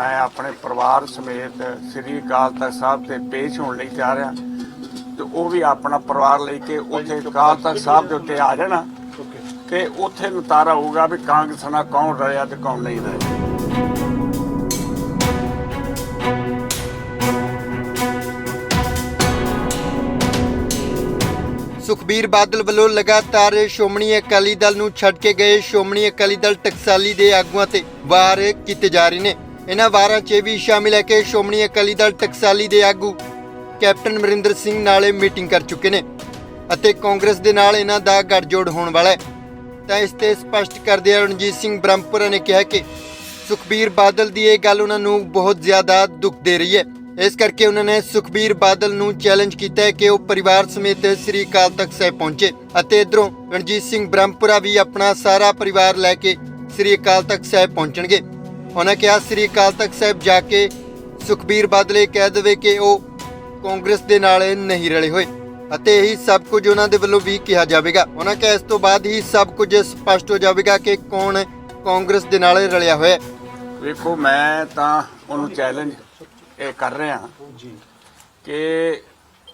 ਮੈਂ ਆਪਣੇ ਪਰਿਵਾਰ ਸਮੇਤ ਸ੍ਰੀ ਅਕਾਲ ਤਖਤ ਸਾਹਿਬ ਤੇ ਪੇਸ਼ ਹੋਣ ਲਈ ਜਾ ਰਿਹਾ ਤੇ ਉਹ ਵੀ ਆਪਣਾ ਪਰਿਵਾਰ ਲੈ ਕੇ ਉੱਥੇ ਅਕਾਲ ਤਖਤ ਸਾਹਿਬ ਦੇ ਉੱਤੇ ਆ ਜਾਣਾ। ਤੇ ਉੱਥੇ ਨਤਾਰਾ ਹੋਊਗਾ ਵੀ ਕਾਂਗਰਸ ਨਾਲ ਕੌਣ ਰਲਿਆ ਤੇ ਕੌਣ ਨਹੀਂ ਰਲਿਆ ਸੁਖਬੀਰ ਬਾਦਲ ਵੱਲੋਂ ਲਗਾਤਾਰ ਸ਼੍ਰੋਮਣੀ ਅਕਾਲੀ ਦਲ ਨੂੰ ਛੱਡ ਕੇ ਗਏ ਸ਼੍ਰੋਮਣੀ ਅਕਾਲੀ ਦਲ ਟਕਸਾਲੀ ਦੇ ਆਗੂਆਂ ਤੇ ਵਾਰ ਕੀਤੇ ਜਾ ਰਹੇ ਨੇ। ਇਹਨਾਂ ਵਾਰਾਂ 'ਚ ਵੀ ਸ਼ਾਮਿਲ ਹੈ ਕਿ ਸ਼੍ਰੋਮਣੀ ਅਕਾਲੀ ਦਲ ਟਕਸਾਲੀ ਦੇ ਆਗੂ ਕੈਪਟਨ ਅਮਰਿੰਦਰ ਸਿੰਘ ਨਾਲ ਮੀਟਿੰਗ ਕਰ ਚੁੱਕੇ ਨੇ ਅਤੇ ਕਾਂਗਰਸ ਦੇ ਨਾਲ ਇਹਨਾਂ ਦਾ ਗੱਠਜੋੜ ਹੋਣ ਵਾਲਾ ਹੈ। ਤਾਂ ਇਸ ਤੇ ਸਪਸ਼ਟ ਕਰਦੇ ਰਣਜੀਤ ਸਿੰਘ ਬ੍ਰਹਮਪੁਰਾ ਨੇ ਕਿਹਾ ਕਿ ਸੁਖਬੀਰ ਬਾਦਲ ਦੀ ਇਹ ਗੱਲ ਉਹਨਾਂ ਨੂੰ ਬਹੁਤ ਜ਼ਿਆਦਾ ਦੁੱਖ ਦੇ ਰਹੀ ਹੈ। ਇਸ ਕਰਕੇ ਉਹਨਾਂ ਨੇ ਸੁਖਬੀਰ ਬਾਦਲ ਨੂੰ ਚੈਲੰਜ ਕੀਤਾ ਹੈ ਕਿ ਉਹ ਪਰਿਵਾਰ ਸਮੇਤ ਸ੍ਰੀ ਅਕਾਲ ਤਖਤ ਸਾਹਿਬ ਪਹੁੰਚੇ ਅਤੇ ਇਧਰੋਂ ਰਣਜੀਤ ਸਿੰਘ ਬ੍ਰਹਮਪੁਰਾ ਵੀ ਆਪਣਾ ਸਾਰਾ ਪਰਿਵਾਰ ਲੈ ਕੇ ਸ੍ਰੀ ਅਕਾਲ ਤਖਤ ਸਾਹਿਬ ਪਹੁੰਚਣਗੇ। ਉਹਨਾਂ ਕਿਹਾ ਸ੍ਰੀ ਅਕਾਲ ਤਖਤ ਸਾਹਿਬ ਜਾ ਕੇ ਸੁਖਬੀਰ ਬਾਦਲ ਕਹਿ ਦੇਵੇ ਕਿ ਉਹ ਕਾਂਗਰਸ ਦੇ ਨਾਲ ਨਹੀਂ ਰਲੇ ਹੋਏ ਅਤੇ ਇਹੀ ਸਭ ਕੁਝ ਉਹਨਾਂ ਦੇ ਵੱਲੋਂ ਵੀ ਕਿਹਾ ਜਾਵੇਗਾ। ਉਹਨਾਂ ਕਿਹਾ ਇਸ ਤੋਂ ਬਾਅਦ ਹੀ ਸਭ ਕੁਝ ਸਪਸ਼ਟ ਹੋ ਜਾਵੇਗਾ ਕਿ ਕੌਣ ਕਾਂਗਰਸ ਦੇ ਨਾਲ ਰਲਿਆ ਹੋਇਆ ਹੈ। ਵੇਖੋ ਮੈਂ ਤਾਂ ਉਹਨੂੰ ਚੈਲੰਜ ਇਹ ਕਰ ਰਿਹਾ ਕਿ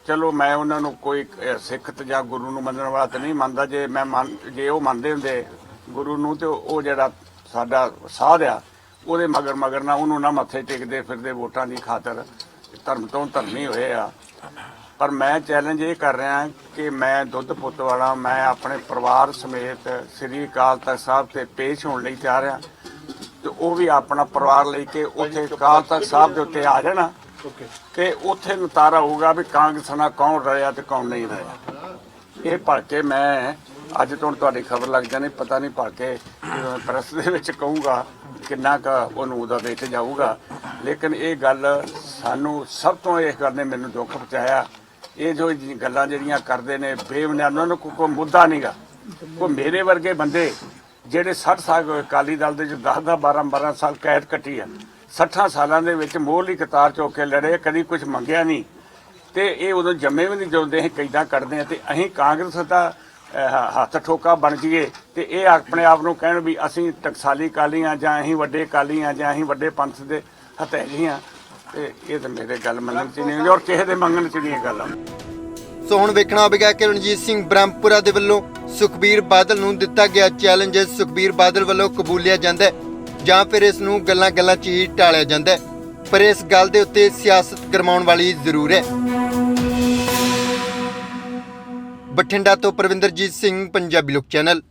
ਚਲੋ ਮੈਂ ਉਹਨਾਂ ਨੂੰ ਕੋਈ ਸਿੱਖ ਤੇ ਜਾਂ ਗੁਰੂ ਨੂੰ ਮੰਨਣ ਵਾਲਾ ਤਾਂ ਨਹੀਂ ਮੰਨਦਾ। ਜੇ ਮੈਂ ਮੰਨ ਜੇ ਉਹ ਮੰਨਦੇ ਹੁੰਦੇ ਗੁਰੂ ਨੂੰ ਤੇ ਉਹ ਜਿਹੜਾ ਸਾਡਾ ਸਾਧ ਆ ਉਹਦੇ ਮਗਰ ਮਗਰ ਨਾ ਉਹਨੂੰ ਨਾ ਮੱਥੇ ਟੇਕਦੇ ਫਿਰਦੇ ਵੋਟਾਂ ਦੀ ਖਾਤਰ। ਧਰਮ ਤੋਂ ਧਰਮੀ ਹੋਏ ਆ। ਪਰ ਮੈਂ ਚੈਲੰਜ ਇਹ ਕਰ ਰਿਹਾ ਕਿ ਮੈਂ ਦੁੱਧ ਪੁੱਤ ਵਾਲਾ ਮੈਂ ਆਪਣੇ ਪਰਿਵਾਰ ਸਮੇਤ ਸ੍ਰੀ ਅਕਾਲ ਤਖਤ ਸਾਹਿਬ ਤੇ ਪੇਸ਼ ਹੋਣ ਲਈ ਤਿਆਰ ਹਾਂ। ਤੇ ਉਹ ਵੀ ਆਪਣਾ ਪਰਿਵਾਰ ਲੈ ਕੇ ਉੱਥੇ ਅਕਾਲ ਤਖਤ ਸਾਹਿਬ ਦੇ ਉੱਤੇ ਆ ਜਾਣਾ। ਤੇ ਉੱਥੇ ਨਤਾਰਾ ਹੋਊਗਾ ਵੀ ਕਾਂਗਰਸ ਨਾਲ ਕੌਣ ਰਲਿਆ ਤੇ ਕੌਣ ਨਹੀਂ ਰਲਿਆ ਇਹ ਭੜ ਕੇ ਮੈਂ ਅੱਜ ਤੋਂ ਤੁਹਾਡੀ ਖਬਰ ਲੱਗ ਜਾਣੀ, ਪਤਾ ਨਹੀਂ ਭੜ ਕੇ ਪ੍ਰੈਸ ਦੇ ਵਿੱਚ ਕਹੂੰਗਾ ਕਿੰਨਾ ਕ ਉਹਨੂੰ ਉਹਦਾ ਵਿੱਚ ਜਾਊਗਾ। ਲੇਕਿਨ ਇਹ ਗੱਲ ਸਾਨੂੰ ਸਭ ਤੋਂ ਇਸ ਗੱਲ ਨੇ ਮੈਨੂੰ ਦੁੱਖ ਪਹੁੰਚਾਇਆ। ਇਹ ਜੋ ਗੱਲਾਂ ਜਿਹੜੀਆਂ ਕਰਦੇ ਨੇ ਬੇਬੁਨਿਆਦ ਉਹਨਾਂ ਨੂੰ ਕੋਈ ਕੋਈ ਮੁੱਦਾ ਨਹੀਂਗਾ। ਕੋਈ ਮੇਰੇ ਵਰਗੇ ਬੰਦੇ ਜਿਹੜੇ 60 ਸਾਲ ਅਕਾਲੀ ਦਲ ਦੇ ਜੋ 10 10 12 12 ਸਾਲ ਕੈਦ ਕੱਟੀ ਆ 60 ਸਾਲਾਂ ਦੇ ਵਿੱਚ ਮੋਹਰਲੀ ਕਤਾਰ ਚੋਂ ਕੇ ਲੜੇ ਕਦੀ ਕੁਝ ਮੰਗਿਆ ਨਹੀਂ। ਤੇ ਇਹ ਉਦੋਂ ਜੰਮੇ ਵੀ ਨਹੀਂ ਜਦੋਂ ਅਸੀਂ ਕੈਦਾਂ ਕੱਢਦੇ ਆ, ਤੇ ਅਸੀਂ ਕਾਂਗਰਸ ਦਾ ਹੱਥ ਠੋਕਾ ਬਣ ਜਾਈਏ ਤੇ ਇਹ ਆਪਣੇ ਆਪ ਨੂੰ ਕਹਿਣ ਵੀ ਅਸੀਂ ਟਕਸਾਲੀ ਕਾਲੀਆਂ ਜਾਂ ਅਸੀਂ ਵੱਡੇ ਕਾਲੀਆਂ ਜਾਂ ਅਸੀਂ ਵੱਡੇ ਪੰਥ ਦੇ ਹਤੈਜੀ ਤੇ ਇਹ ਤਾਂ ਮੇਰੇ ਗੱਲ ਮੰਨਣ ਚ ਨਹੀਂ ਔਰ ਕਿਸੇ ਦੇ ਮੰਗਣ ਚ ਨਹੀਂ ਗੱਲ ਆ ਸੋ ਹੁਣ ਵੇਖਣਾ ਹੋਵੇਗਾ ਕਿ ਰਣਜੀਤ ਸਿੰਘ ਬ੍ਰਹਮਪੁਰਾ ਦੇ ਵੱਲੋਂ ਸੁਖਬੀਰ ਬਾਦਲ ਨੂੰ ਦਿੱਤਾ ਗਿਆ ਚੈਲੰਜ, ਸੁਖਬੀਰ ਬਾਦਲ ਵੱਲੋਂ ਕਬੂਲਿਆ ਜਾਂਦਾ ਜਾਂ ਫਿਰ ਇਸ ਨੂੰ ਗੱਲਾਂ-ਗੱਲਾਂ 'ਚ ਹੀ ਟਾਲਿਆ ਜਾਂਦਾ ਪਰ ਇਸ ਗੱਲ ਦੇ ਉੱਤੇ ਸਿਆਸਤ ਗਰਮਾਉਣ ਵਾਲੀ ਜ਼ਰੂਰ ਹੈ। ਬਠਿੰਡਾ ਤੋਂ ਪ੍ਰਵਿੰਦਰਜੀਤ ਸਿੰਘ ਪੰਜਾਬੀ ਲੋਕ ਚੈਨਲ।